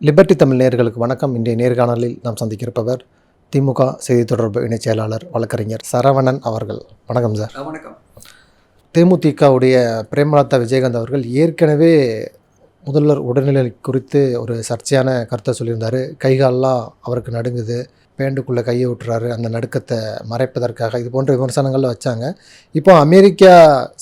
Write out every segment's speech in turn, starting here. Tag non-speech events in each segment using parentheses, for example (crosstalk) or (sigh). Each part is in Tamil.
லிபர்டி தமிழ் நேயர்களுக்கு வணக்கம். இன்றைய நேர்காணலில் நாம் சந்திக்கிருப்பவர் திமுக செய்தி தொடர்பு இணைச் செயலாளர் வழக்கறிஞர் சரவணன் அவர்கள். வணக்கம் சார். வணக்கம். தேமுதிகவுடைய பிரேமலதா விஜயகாந்த் அவர்கள் ஏற்கனவே முதல்வர் உடல்நிலை குறித்து ஒரு சர்ச்சையான கருத்தை சொல்லியிருந்தார். கைகாலெலாம் அவருக்கு நடுங்குது. பேண்டுக்குள்ளே கையை விட்டுறாரு அந்த நடுக்கத்தை மறைப்பதற்காக. இது போன்ற விமர்சனங்கள் வச்சாங்க. இப்போ அமெரிக்கா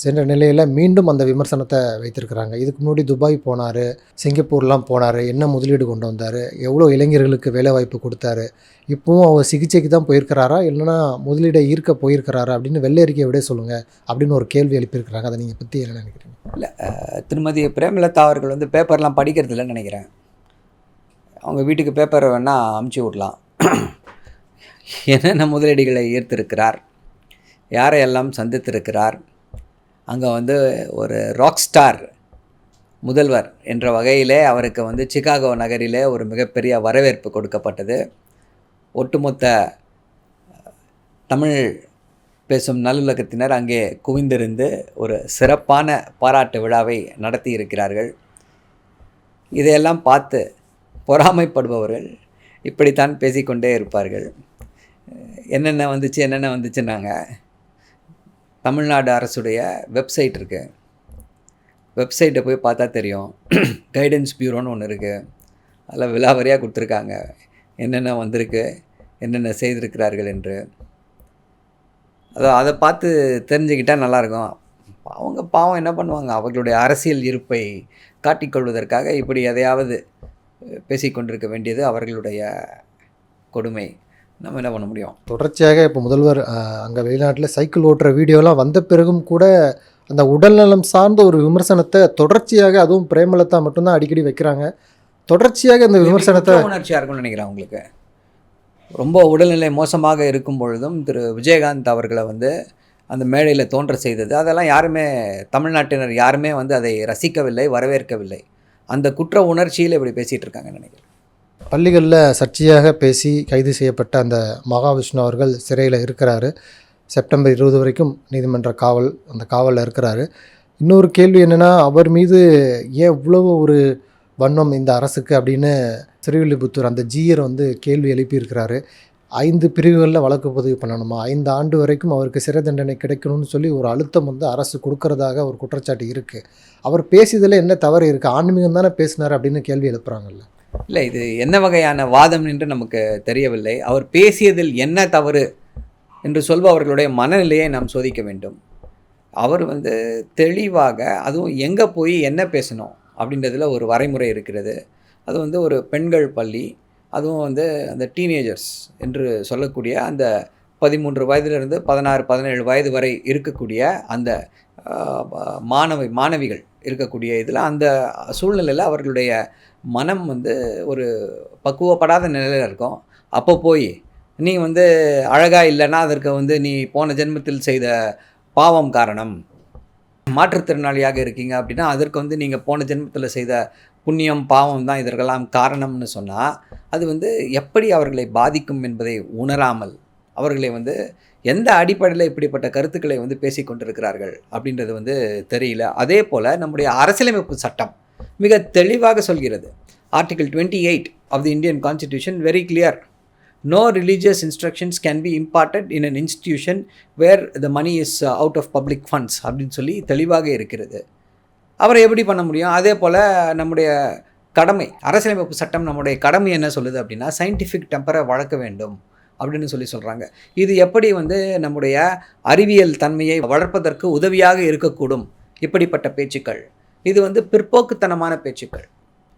சென்ற நிலையில் மீண்டும் அந்த விமர்சனத்தை வைத்திருக்கிறாங்க. இதுக்கு முன்னாடி துபாய் போனார் சிங்கப்பூர்லாம் போனார் என்ன முதலீடு கொண்டு வந்தார் எவ்வளோ இளைஞர்களுக்கு வேலை வாய்ப்பு கொடுத்தாரு இப்போவும் அவர் சிகிச்சைக்கு தான் போயிருக்கிறாரா இல்லைன்னா முதலீடை ஈர்க்க போயிருக்கிறாரா அப்படின்னு வெள்ளை அறிக்கையை விட சொல்லுங்கள் அப்படின்னு ஒரு கேள்வி எழுப்பியிருக்கிறாங்க. அதை நீங்கள் பற்றி என்ன நினைக்கிறீங்க? இல்லை திருமதி பிரேமலதா அவர்கள் வந்து பேப்பர்லாம் படிக்கிறது இல்லைன்னு நினைக்கிறேன். அவங்க வீட்டுக்கு பேப்பரை வேணால் அமுச்சு விடலாம். என்னென்ன முதலீடுகளை ஈர்த்திருக்கிறார்? யாரையெல்லாம் சந்தித்திருக்கிறார்? அங்கே வந்து ஒரு ராக் ஸ்டார் முதல்வர் என்ற வகையிலே அவருக்கு வந்து சிகாகோ நகரிலே ஒரு மிகப்பெரிய வரவேற்பு கொடுக்கப்பட்டது. ஒட்டுமொத்த தமிழ் பேசும் நல்லுலகத்தினர் அங்கே குவிந்திருந்து ஒரு சிறப்பான பாராட்டு விழாவை நடத்தி இருக்கிறார்கள் இதையெல்லாம் பார்த்து பொறாமைப்படுபவர்கள் இப்படித்தான் பேசிக்கொண்டே இருப்பார்கள். என்னென்ன வந்துச்சு என்னென்ன வந்துச்சுன்னாங்க. தமிழ்நாடு அரசுடைய வெப்சைட் இருக்குது வெப்சைட்டை போய் பார்த்தா தெரியும். கைடன்ஸ் பியூரோன்னு ஒன்று இருக்குது அதில் விலாவரியாக கொடுத்துருக்காங்க. என்னென்ன வந்திருக்கு என்னென்ன செய்திருக்கிறார்கள் என்று. அதை அதை பார்த்து தெரிஞ்சுக்கிட்டால் நல்லாயிருக்கும். அவங்க பாவம் என்ன பண்ணுவாங்க? அவர்களுடைய அரசியல் இருப்பை காட்டிக்கொள்வதற்காக இப்படி எதையாவது பேசிக்கொண்டிருக்க வேண்டியது அவர்களுடைய கொடுமை. நம்ம என்ன பண்ண முடியும்? தொடர்ச்சியாக இப்போ முதல்வர் அங்கே வெளிநாட்டில் சைக்கிள் ஓட்டுற வீடியோலாம் வந்த பிறகும் கூட அந்த உடல்நலம் சார்ந்த ஒரு விமர்சனத்தை தொடர்ச்சியாக அதுவும் பிரேமலதா மட்டும்தான் அடிக்கடி வைக்கிறாங்க. தொடர்ச்சியாக இந்த விமர்சனத்தை உணர்ச்சியாக இருக்கும்னு நினைக்கிறேன் அவங்களுக்கு ரொம்ப உடல்நிலை மோசமாக இருக்கும் பொழுதும் திரு. விஜயகாந்த் அவர்களை வந்து அந்த மேடையில் தோன்ற செய்தது. அதெல்லாம் யாருமே தமிழ்நாட்டினர் யாருமே வந்து அதை ரசிக்கவில்லை வரவேற்கவில்லை. அந்த குற்ற உணர்ச்சியில் இப்படி பேசிகிட்டு இருக்காங்கன்னு நினைக்கிறேன். பள்ளிகளில் சர்ச்சையாக பேசி கைது செய்யப்பட்ட அந்த மகாவிஷ்ணு அவர்கள் சிறையில் இருக்கிறாரு. செப்டம்பர் இருபது வரைக்கும் நீதிமன்ற காவல் அந்த காவலில் இருக்கிறாரு. இன்னொரு கேள்வி என்னென்னா அவர் மீது ஏன் இவ்வளவு ஒரு வன்மம் இந்த அரசுக்கு அப்படின்னு திருவில்லிபுத்தூர் அந்த ஜீயர் வந்து கேள்வி எழுப்பியிருக்கிறாரு. ஐந்து பிரிவுகளில் வழக்கு பதிவு பண்ணணுமா? ஐந்து ஆண்டு வரைக்கும் அவருக்கு சிறை தண்டனை கிடைக்கணும்னு சொல்லி ஒரு அழுத்தம் வந்து அரசு கொடுக்கறதாக ஒரு குற்றச்சாட்டு இருக்குது அவர் பேசியதில் என்ன தவறு இருக்குது ஆன்மீகம் தானே பேசினார் அப்படின்னு கேள்வி எழுப்புறாங்கல்ல. இல்லை இது என்ன வகையான வாதம் என்று நமக்கு தெரியவில்லை. அவர் பேசியதில் என்ன தவறு என்று சொல்பவர்களுடைய மனநிலையை நாம் சோதிக்க வேண்டும். அவர் வந்து தெளிவாக அதுவும் எங்கே போய் என்ன பேசணும்? அப்படின்றதுல ஒரு வரைமுறை இருக்கிறது. அது வந்து ஒரு பெண்கள் பள்ளி அதுவும் வந்து அந்த டீனேஜர்ஸ் என்று சொல்லக்கூடிய அந்த பதிமூன்று வயதிலிருந்து பதினாறு பதினேழு வயது வரை இருக்கக்கூடிய அந்த மாணவி மாணவிகள். இருக்கக்கூடிய இதில் அந்த சூழ்நிலையில் அவர்களுடைய மனம் வந்து ஒரு பக்குவப்படாத நிலையில் இருக்கும். அப்போ போய் நீ வந்து அழகாக இல்லைன்னா அதற்கு வந்து நீ போன ஜென்மத்தில் செய்த பாவம் காரணம். மாற்றுத்திறனாளியாக இருக்கீங்க அப்படின்னா அதற்கு வந்து நீங்கள் போன ஜென்மத்தில் செய்த புண்ணியம் பாவம் தான் இதற்கெல்லாம் காரணம்னு சொன்னால் அது வந்து எப்படி அவர்களை பாதிக்கும் என்பதை உணராமல் அவர்களை வந்து எந்த அடிப்படையில் இப்படிப்பட்ட கருத்துக்களை வந்து பேசிக்கொண்டிருக்கிறார்கள் அப்படின்றது வந்து தெரியல. அதே போல் நம்முடைய அரசியலமைப்பு சட்டம் மிக தெளிவாக சொல்கிறது. Article twenty eight of the Indian constitution very clear no religious instructions can be imparted in an institution where the money is out of public funds அப்படின்னு சொல்லி தெளிவாக இருக்கிறது. அவரை எப்படி பண்ண முடியும்? அதே போல் நம்முடைய கடமை அரசியலமைப்பு சட்டம் நம்முடைய கடமை என்ன சொல்லுது அப்படின்னா சயின்டிஃபிக் டெம்பரை வளர்க்க வேண்டும். அப்படின்னு சொல்லி சொல்கிறாங்க இது எப்படி வந்து நம்முடைய அறிவியல் தன்மையை வளர்ப்பதற்கு உதவியாக இருக்கக்கூடும்? இப்படிப்பட்ட பேச்சுக்கள். இது வந்து பிற்போக்குத்தனமான பேச்சுக்கள்.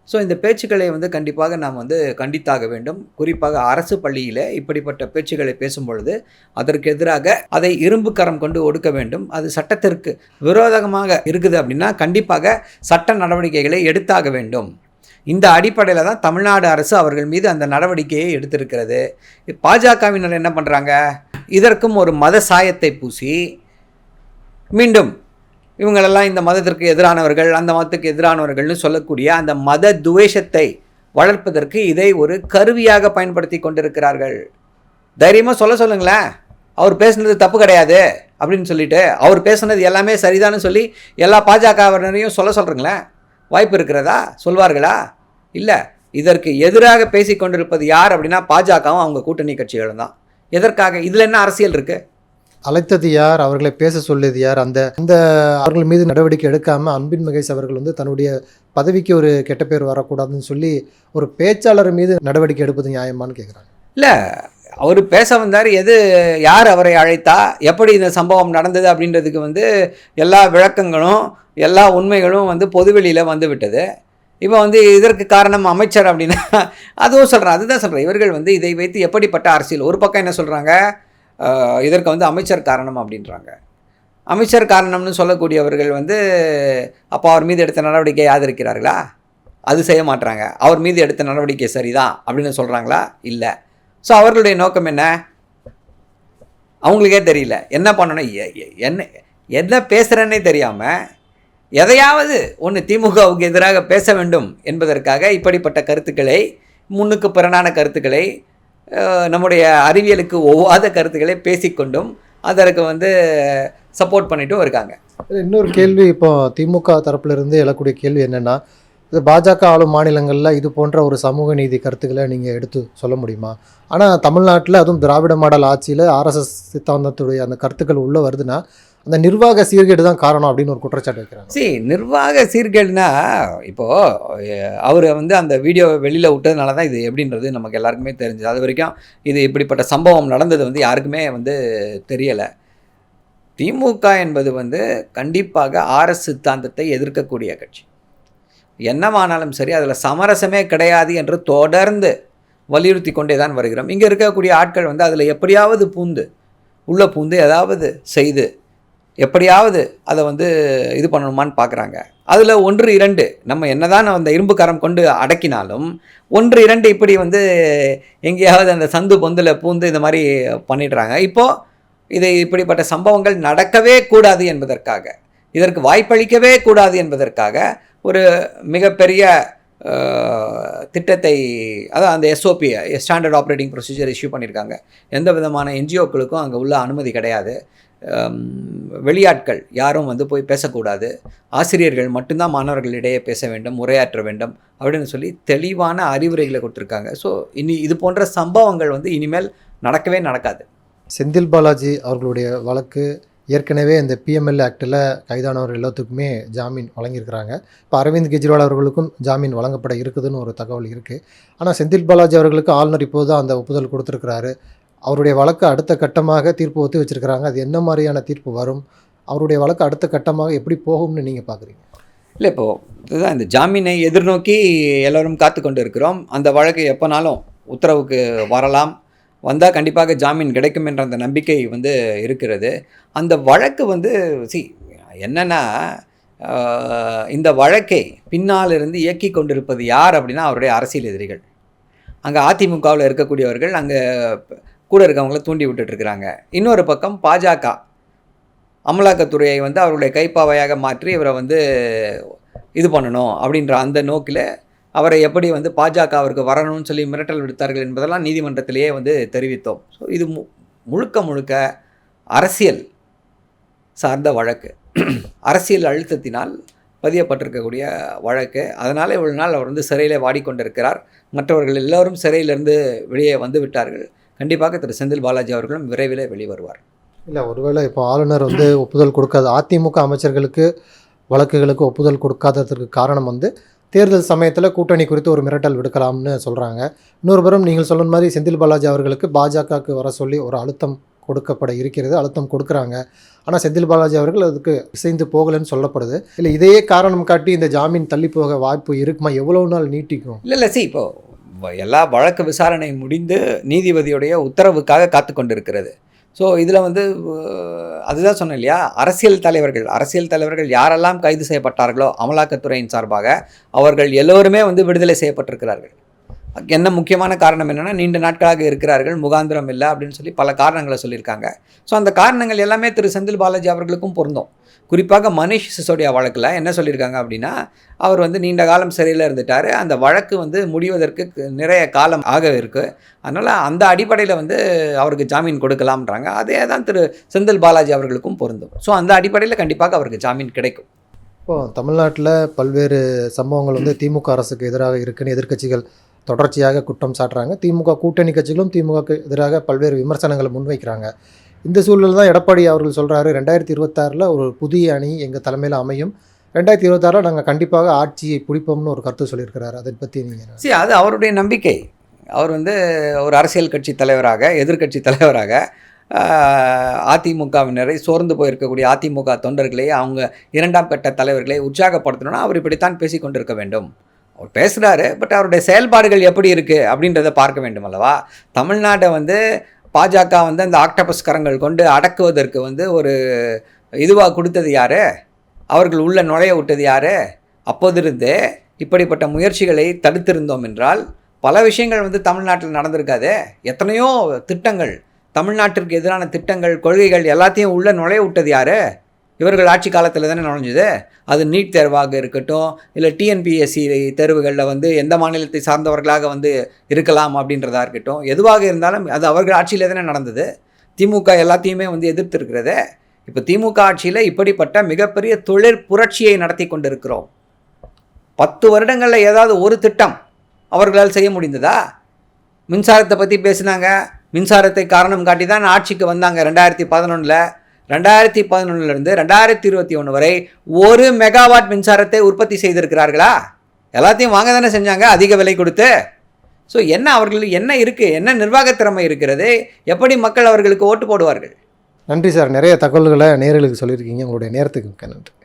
ஸோ இந்த பேச்சுக்களை வந்து கண்டிப்பாக நாம் வந்து கண்டித்தாக வேண்டும். குறிப்பாக அரசு பள்ளியில் இப்படிப்பட்ட பேச்சுக்களை பேசும் பொழுது அதற்கு எதிராக அதை இரும்பு கரம் கொண்டு ஒடுக்க வேண்டும். அது சட்டத்திற்கு விரோதமாக இருக்குது அப்படின்னா கண்டிப்பாக சட்ட நடவடிக்கைகளை எடுத்தாக வேண்டும். இந்த அடிப்படையில் தான் தமிழ்நாடு அரசு அவர்கள் மீது அந்த நடவடிக்கையை எடுத்திருக்கிறது. பாஜகவினர் என்ன பண்ணுறாங்க இதற்கும் ஒரு மத சாயத்தை பூசி மீண்டும் இவங்களெல்லாம் இந்த மதத்திற்கு எதிரானவர்கள் அந்த மதத்துக்கு எதிரானவர்கள்னு சொல்லக்கூடிய அந்த மத துவேஷத்தை வளர்ப்பதற்கு இதை ஒரு கருவியாக பயன்படுத்தி கொண்டிருக்கிறார்கள். தைரியமாக சொல்ல சொல்லுங்களேன். அவர் பேசுனது தப்பு கிடையாது அப்படின்னு சொல்லிட்டு அவர் பேசுனது எல்லாமே சரிதான்னு சொல்லி எல்லா பாஜகவினரையும் சொல்ல சொல்கிறீங்களேன் வாய்ப்பு இருக்கிறதா? சொல்வார்களா? இல்லை. இதற்கு எதிராக பேசிக் கொண்டிருப்பது யார் அப்படின்னா பாஜகவும் அவங்க கூட்டணி கட்சிகளும் தான். எதற்காக? இதில் என்ன அரசியல் இருக்குது அழைத்தது யார்? அவர்களை பேச சொல்லியது யார்? அந்த அந்த அவர்கள் மீது நடவடிக்கை எடுக்காம அன்பின் மகேஷ் அவர்கள் வந்து தன்னுடைய பதவிக்கு ஒரு கெட்ட பேர் வரக்கூடாதுன்னு சொல்லி ஒரு பேச்சாளர் மீது நடவடிக்கை எடுப்பது நியாயமான்னு கேட்குறாங்க இல்லை. அவர் பேச வந்தார் எது யார் அவரை அழைத்தா எப்படி இந்த சம்பவம் நடந்தது அப்படின்றதுக்கு வந்து எல்லா விளக்கங்களும் எல்லா உண்மைகளும் வந்து பொதுவெளியில் வந்து விட்டது இப்போ வந்து இதற்கு காரணம் அமைச்சர் அப்படின்னா அதுவும் சொல்கிறேன் அதுதான் சொல்கிறேன் இவர்கள் வந்து இதை வைத்து எப்படிப்பட்ட அரசியல்? ஒரு பக்கம் என்ன சொல்கிறாங்க இதற்கு வந்து அமைச்சர் காரணம் அப்படின்றாங்க. அமைச்சர் காரணம்னு சொல்லக்கூடியவர்கள் வந்து அப்போ அவர் மீது எடுத்த நடவடிக்கையை ஆதரிக்கிறார்களா? அது செய்ய மாட்டாங்க அவர் மீது எடுத்த நடவடிக்கை சரிதான் அப்படின்னு சொல்கிறாங்களா இல்லை. ஸோ அவர்களுடைய நோக்கம் என்ன? அவங்களுக்கே தெரியல. என்ன பண்ணணும்? என்ன என்ன பேசுகிறேன்னே தெரியாமல் எதையாவது ஒன்று திமுகவுக்கு எதிராக பேச வேண்டும் என்பதற்காக இப்படிப்பட்ட கருத்துக்களை முன்னுக்கு பிறனான கருத்துக்களை நம்முடைய அறிவியலுக்கு ஒவ்வாத கருத்துக்களை பேசிக்கொண்டும் அதற்கு வந்து சப்போர்ட் பண்ணிட்டும் இருக்காங்க. இன்னொரு கேள்வி இப்போ திமுக தரப்புலேருந்து எழக்கூடிய கேள்வி என்னன்னா இது பாஜக ஆளும் மாநிலங்களில் இது போன்ற ஒரு சமூக நீதி கருத்துக்களை நீங்கள் எடுத்து சொல்ல முடியுமா? ஆனால் தமிழ்நாட்டில் அதுவும் திராவிட மாடல் ஆட்சியில் ஆர்எஸ்எஸ் சித்தாந்தத்துடைய அந்த கருத்துக்கள் உள்ளே வருதுன்னா அந்த நிர்வாக சீர்கேடு தான் காரணம் அப்படின்னு ஒரு குற்றச்சாட்டு வைக்கிறாங்க. சி நிர்வாக சீர்கேடுனா இப்போது அவர் வந்து அந்த வீடியோவை வெளியில் விட்டதுனால தான் இது எப்படின்றது நமக்கு எல்லாருக்குமே தெரிஞ்சது. அது வரைக்கும் இது இப்படிப்பட்ட சம்பவம் நடந்தது வந்து யாருக்குமே வந்து தெரியலை. திமுக என்பது வந்து கண்டிப்பாக ஆர்எஸ் சித்தாந்தத்தை எதிர்க்கக்கூடிய கட்சி. என்னமானாலும் சரி அதில் சமரசமே கிடையாது என்று தொடர்ந்து வலியுறுத்தி கொண்டே தான் வருகிறோம். இங்கே இருக்கக்கூடிய ஆட்கள் வந்து அதில் எப்படியாவது பூந்து உள்ளே பூந்து ஏதாவது செய்து எப்படியாவது அதை வந்து இது பண்ணணுமான்னு பார்க்குறாங்க. அதில் ஒன்று இரண்டு நம்ம என்னதான் அந்த இரும்பு கரம் கொண்டு அடக்கினாலும் ஒன்று இரண்டு இப்படி வந்து எங்கேயாவது அந்த சந்து பொந்தில் பூந்து இந்த மாதிரி பண்ணிடுறாங்க. இப்போது இதை இப்படிப்பட்ட சம்பவங்கள் நடக்கவே கூடாது என்பதற்காக இதற்கு வாய்ப்பளிக்கவே கூடாது என்பதற்காக ஒரு மிகப்பெரிய திட்டத்தை அதான் அந்த எஸ்ஓபியை ஸ்டாண்டர்ட் ஆப்ரேட்டிங் ப்ரொசீஜர் இஷ்யூ பண்ணியிருக்காங்க எந்த விதமான என்ஜிஓக்களுக்கும் அங்கே உள்ள அனுமதி கிடையாது. வெளியாட்கள் யாரும் வந்து போய் பேசக்கூடாது. ஆசிரியர்கள் மட்டும்தான் மாணவர்களிடையே பேச வேண்டும் உரையாற்ற வேண்டும் அப்படின்னு சொல்லி தெளிவான அறிவுரைகளை கொடுத்துருக்காங்க. ஸோ இனி இது போன்ற சம்பவங்கள் வந்து இனிமேல் நடக்கவே நடக்காது. செந்தில் பாலாஜி அவர்களுடைய வழக்கு ஏற்கனவே இந்த பிஎம்எல் ஆக்டில் கைதானவர் எல்லாத்துக்குமே ஜாமீன் வழங்கியிருக்கிறாங்க. இப்போ அரவிந்த் கெஜ்ரிவால் அவர்களுக்கும் ஜாமீன் வழங்கப்பட இருக்குதுன்னு ஒரு தகவல் இருக்குது ஆனால் செந்தில் பாலாஜி அவர்களுக்கு ஆளுநர் இப்போது அந்த ஒப்புதல் கொடுத்துருக்கிறாரு. அவருடைய வழக்கு அடுத்த கட்டமாக தீர்ப்பு ஒத்தி வச்சிருக்கிறாங்க. அது என்ன மாதிரியான தீர்ப்பு வரும்? அவருடைய வழக்கு அடுத்த கட்டமாக எப்படி போகும்னு நீங்கள் பார்க்குறீங்க இல்லை இப்போது இதுதான் இந்த ஜாமீனை எதிர்நோக்கி எல்லோரும் காத்து கொண்டு இருக்கிறோம். அந்த வழக்கு எப்போனாலும் உத்தரவுக்கு வரலாம். வந்தால் கண்டிப்பாக ஜாமீன் கிடைக்கும் என்ற அந்த நம்பிக்கை வந்து இருக்கிறது. அந்த வழக்கு வந்து சி என்னென்னா இந்த வழக்கை பின்னால் இருந்து இயக்கி கொண்டிருப்பது யார் அப்படின்னா அவருடைய அரசியல் எதிரிகள். அங்கே அதிமுகவில் இருக்கக்கூடியவர்கள் அங்கே கூட இருக்கவங்கள தூண்டி விட்டுட்டு இருக்கிறாங்க. இன்னொரு பக்கம் பாஜக அமலாக்கத்துறையை வந்து அவருடைய கைப்பாவையாக மாற்றி இவரை வந்து இது பண்ணணும் அப்படின்ற அந்த நோக்கில் அவரை எப்படி வந்து பாஜக அவருக்கு வரணும்னு சொல்லி மிரட்டல் விடுத்தார்கள் என்பதெல்லாம் நீதிமன்றத்திலேயே வந்து தெரிவித்தோம். ஸோ இது மு முழுக்க முழுக்க அரசியல் சார்ந்த வழக்கு. அரசியல் அழுத்தத்தினால் பதியப்பட்டிருக்கக்கூடிய வழக்கு. அதனால் இவ்வளவு நாள் அவர் வந்து சிறையில் வாடிக்கொண்டிருக்கிறார். மற்றவர்கள் எல்லோரும் சிறையிலிருந்து வெளியே வந்து விட்டார்கள். கண்டிப்பாக திரு. செந்தில் பாலாஜி அவர்களும் விரைவில் வெளிவருவார். இல்லை ஒருவேளை இப்போ ஆளுநர் வந்து ஒப்புதல் கொடுக்காத அதிமுக அமைச்சர்களுக்கு வழக்குகளுக்கு ஒப்புதல் கொடுக்காததற்கு காரணம் வந்து தேர்தல் சமயத்தில் கூட்டணி குறித்து ஒரு மிரட்டல் விடுக்கலாம்னு சொல்கிறாங்க இன்னொரு புறம் நீங்கள் சொன்ன மாதிரி செந்தில் பாலாஜி அவர்களுக்கு பாஜகவுக்கு வர சொல்லி ஒரு அழுத்தம் கொடுக்கப்பட இருக்கிறது அழுத்தம் கொடுக்குறாங்க. ஆனால் செந்தில் பாலாஜி அவர்கள் அதுக்கு இசைந்து போகலைன்னு சொல்லப்படுது. இல்லை இதையே காரணம் காட்டி இந்த ஜாமீன் தள்ளி போக வாய்ப்பு இருக்குமா? எவ்வளோ நாள் நீட்டிக்கும்? இல்லை இல்லை சி இப்போது வ- எல்லா வழக்கு விசாரணை முடிந்து நீதிபதியுடைய உத்தரவுக்காக காத்து கொண்டிருக்கிறது ஸோ இதில் வந்து அதுதான் சொன்னேன் இல்லையா? அரசியல் தலைவர்கள் அரசியல் தலைவர்கள் யாரெல்லாம் கைது செய்யப்பட்டார்களோ அமலாக்கத்துறையின் சார்பாக அவர்கள் எல்லோருமே வந்து விடுதலை செய்யப்பட்டிருக்கிறார்கள். என்ன முக்கியமான காரணம் என்னென்னா நீண்ட நாட்களாக இருக்கிறார்கள் முகாந்திரம் இல்லை அப்படின்னு சொல்லி பல காரணங்களை சொல்லியிருக்காங்க. ஸோ அந்த காரணங்கள் எல்லாமே திரு செந்தில் பாலாஜி அவர்களுக்கும் பொருந்தும். குறிப்பாக மனிஷ் சிசோடியா வழக்கில் என்ன சொல்லியிருக்காங்க அப்படின்னா அவர் வந்து நீண்ட காலம் சிறையில் இருந்துட்டார். அந்த வழக்கு வந்து முடிவதற்கு நிறைய காலம் ஆக இருக்குது அதனால் அந்த அடிப்படையில் வந்து அவருக்கு ஜாமீன் கொடுக்கலாம்ன்றாங்க. அதே தான் திரு செந்தில் பாலாஜி அவர்களுக்கும் பொருந்தும். ஸோ அந்த அடிப்படையில் கண்டிப்பாக அவருக்கு ஜாமீன் கிடைக்கும். இப்போ தமிழ்நாட்டில் பல்வேறு சம்பவங்கள் வந்து (clears throat) திமுக அரசுக்கு எதிராக இருக்குன்னு எதிர்க்கட்சிகள் தொடர்ச்சியாக குற்றம் சாட்டுறாங்க. திமுக கூட்டணி கட்சிகளும் திமுகக்கு எதிராக பல்வேறு விமர்சனங்களை முன்வைக்கிறாங்க. இந்த சூழலில் தான் எடப்பாடி அவர்கள் சொல்கிறாரு ரெண்டாயிரத்தி இருபத்தாறில் ஒரு புதிய அணி எங்கள் தலைமையில் அமையும். ரெண்டாயிரத்தி இருபத்தாறில் நாங்கள் கண்டிப்பாக ஆட்சியை பிடிப்போம்னு ஒரு கருத்து சொல்லியிருக்கிறார். அதை பற்றி நீங்கள் சரி அது அவருடைய நம்பிக்கை. அவர் வந்து ஒரு அரசியல் கட்சி தலைவராக எதிர்க்கட்சி தலைவராக அதிமுகவினரை சோர்ந்து போயிருக்கக்கூடிய அதிமுக தொண்டர்களை அவங்க இரண்டாம் கட்ட தலைவர்களை உற்சாகப்படுத்தணும்னா அவர் இப்படித்தான் பேசிக் கொண்டிருக்க வேண்டும். அவர் பேசுகிறாரு பட் அவருடைய செயல்பாடுகள் எப்படி இருக்குது அப்படின்றத பார்க்க வேண்டும் அல்லவா? தமிழ்நாட்டை வந்து பாஜக வந்து அந்த ஆக்டபஸ் கரங்கள் கொண்டு அடக்குவதற்கு வந்து ஒரு இதுவாக கொடுத்தது யார்? அவர்கள் உள்ள நுழைய விட்டது யார்? அப்போதிருந்தே இப்படிப்பட்ட முயற்சிகளை தடுத்திருந்தோம் என்றால் பல விஷயங்கள் வந்து தமிழ்நாட்டில் நடந்திருக்காதே. எத்தனையோ திட்டங்கள் தமிழ்நாட்டிற்கு எதிரான திட்டங்கள் கொள்கைகள் எல்லாத்தையும் உள்ள நுழைய விட்டது யாரு? இவர்கள் ஆட்சி காலத்தில் தானே நுழைஞ்சுது? அது நீட் தேர்வாக இருக்கட்டும் இல்லை டிஎன்பிஎஸ்சி தேர்வுகளில் வந்து எந்த மாநிலத்தை சார்ந்தவர்களாக வந்து இருக்கலாம் அப்படின்றதா இருக்கட்டும் எதுவாக இருந்தாலும் அது அவர்கள் ஆட்சியில் தானே நடந்தது. திமுக எல்லாத்தையுமே வந்து எதிர்த்திருக்கிறதே. இப்போ திமுக ஆட்சியில் இப்படிப்பட்ட மிகப்பெரிய தொழிற் புரட்சியை நடத்தி கொண்டிருக்கிறோம். பத்து வருடங்களில் ஏதாவது ஒரு திட்டம் அவர்களால் செய்ய முடிந்ததா? மின்சாரத்தை பற்றி பேசினாங்க. மின்சாரத்தை காரணம் காட்டி தான் ஆட்சிக்கு வந்தாங்க ரெண்டாயிரத்தி பதினொன்றில் ரெண்டாயிரத்தி பதினொன்றுலேருந்து ரெண்டாயிரத்தி இருபத்தி ஒன்று வரை ஒரு மெகாவாட் மின்சாரத்தை உற்பத்தி செய்திருக்கிறார்களா? எல்லாத்தையும் வாங்க தானே செஞ்சாங்க அதிக விலை கொடுத்து. ஸோ என்ன அவர்கள் என்ன இருக்குது என்ன நிர்வாகத் திறமை இருக்கிறது? எப்படி மக்கள் அவர்களுக்கு ஓட்டு போடுவார்கள்? நன்றி சார். நிறைய தகவல்களை நேர்களுக்கு சொல்லியிருக்கீங்க. உங்களுடைய நேரத்துக்கு நன்றி.